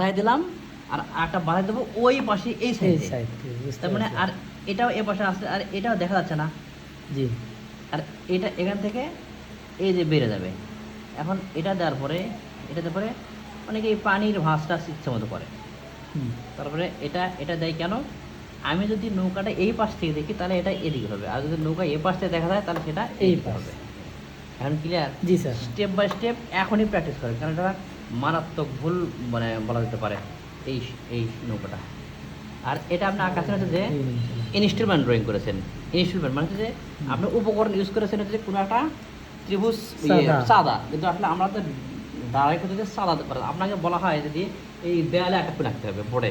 বাড়াই দিলাম আর একটা বাড়াই দেবো ওই পাশে এই সাইড তার মানে আর এটাও এ পাশে আসছে আর এটাও দেখা যাচ্ছে না। জি। আর এটা এখান থেকে এই যে বেড়ে যাবে। এখন এটা দেওয়ার পরে এটা দেওয়ার পরে অনেকে এই পানির ভাঁজটা ইচ্ছে মতো করে। তারপরে এটা এটা দেয় কেন? আমি যদি নৌকাটা এই পাশ থেকে দেখি তাহলে এটা এদিকে হবে। আর যদি নৌকা এই পাশ থেকে দেখা যায় তাহলে সেটা এই এই পাশ। হবে। এখন clear ji sir. Step by step এখনই প্র্যাকটিস করে। কারণ এটা মারাত্মক ভুল মানে বলা যেতে পারে এই এই নৌকাটা। আর এটা আপনি আকাশে হচ্ছে যে ইনস্ট্রুমেন্ট ড্রয়িং করেছেন। ইনস্ট্রুমেন্ট মানে হচ্ছে যে আপনি উপকরণ ইউজ করেছেন হচ্ছে যে কোনো একটা ত্রিভুজ ইয়ে, সাদা। কিন্তু আসলে আমরা তো ডাইরেক্ট হচ্ছে যে সাদা দিতে পারি আপনাকে বলা হয় যদি এই দেয়ালে একটা পেন আঁকতে হবে বোর্ডে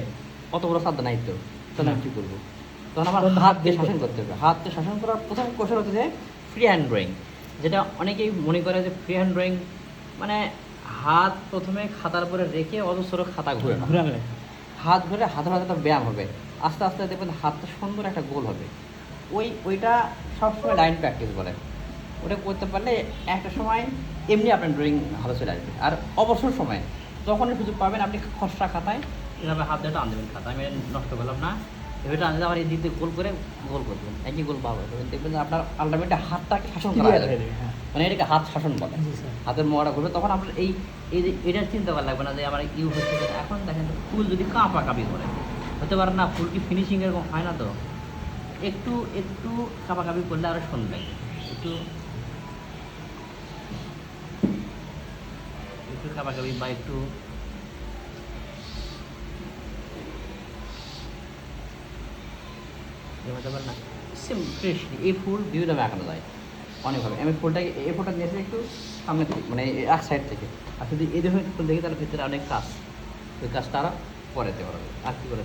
অত বড় সাদা নাই তো। তাহলে আমি কী করব? তখন আমার হাত দিয়ে শাসন করতে হবে। হাত দিয়ে শাসন করার প্রথম কৌশল হচ্ছে যে ফ্রি হ্যান্ড ড্রয়িং যেটা অনেকেই মনে করে যে ফ্রি হ্যান্ড ড্রয়িং মানে হাত প্রথমে খাতার উপরে রেখে অজস্র খাতা ঘুরে হাত ধরে হাতের হাতে ব্যায়াম হবে। আস্তে আস্তে দেখবেন হাতটা সুন্দর একটা গোল হবে। ওই ওইটা সবসময় লাইন প্র্যাকটিস বলে ওটা করতে পারলে একটা সময় এমনি আপনার ড্রয়িং ভালো চলে আসবে। আর অবসর সময় যখনই সুযোগ পাবেন আপনি খসড়া খাতায় এভাবে হাত দিয়ে টান দেবেন খাতা আমি নষ্ট করলাম না। এভাবে টান দিলে আবার এই দিক দিয়ে গোল করে গোল করবেন একই গোল পাবো দেখবেন যে আপনার আলটিমেটলি হাতটাকে শাসন করা হয়ে মানে এটাকে হাত শাসন বলে। হাতের মোয়াটা করবে তখন আপনার এই এই যে এটার চিন্তা করা লাগবে না যে আমার ইউ হচ্ছে এখন দেখেন ফুল যদি কাঁপা কাঁপি করে হতে পারে না ফুল কি ফিনিশিং এরকম হয় না তো? একটু একটু কাঁপা কাঁপি করলে আরও সুন্দর লাগে একটু একটু কাঁপা কাঁপি বা একটু এ হতে পারে না সেম ফ্রেশলি এই ফুল বিভিন্ন দামে আঁকানো যায়। অনেকভাবে আমি ফুলটাকে এই ফুলটা নিয়েছি একটু সামনে থেকে মানে এক সাইড থেকে। আর যদি এই ধরনের ফুল দেখি তাহলে ভিতরে অনেক কাজ ওই কাজটা আরও পরে। দেওয়া হবে আর কি করে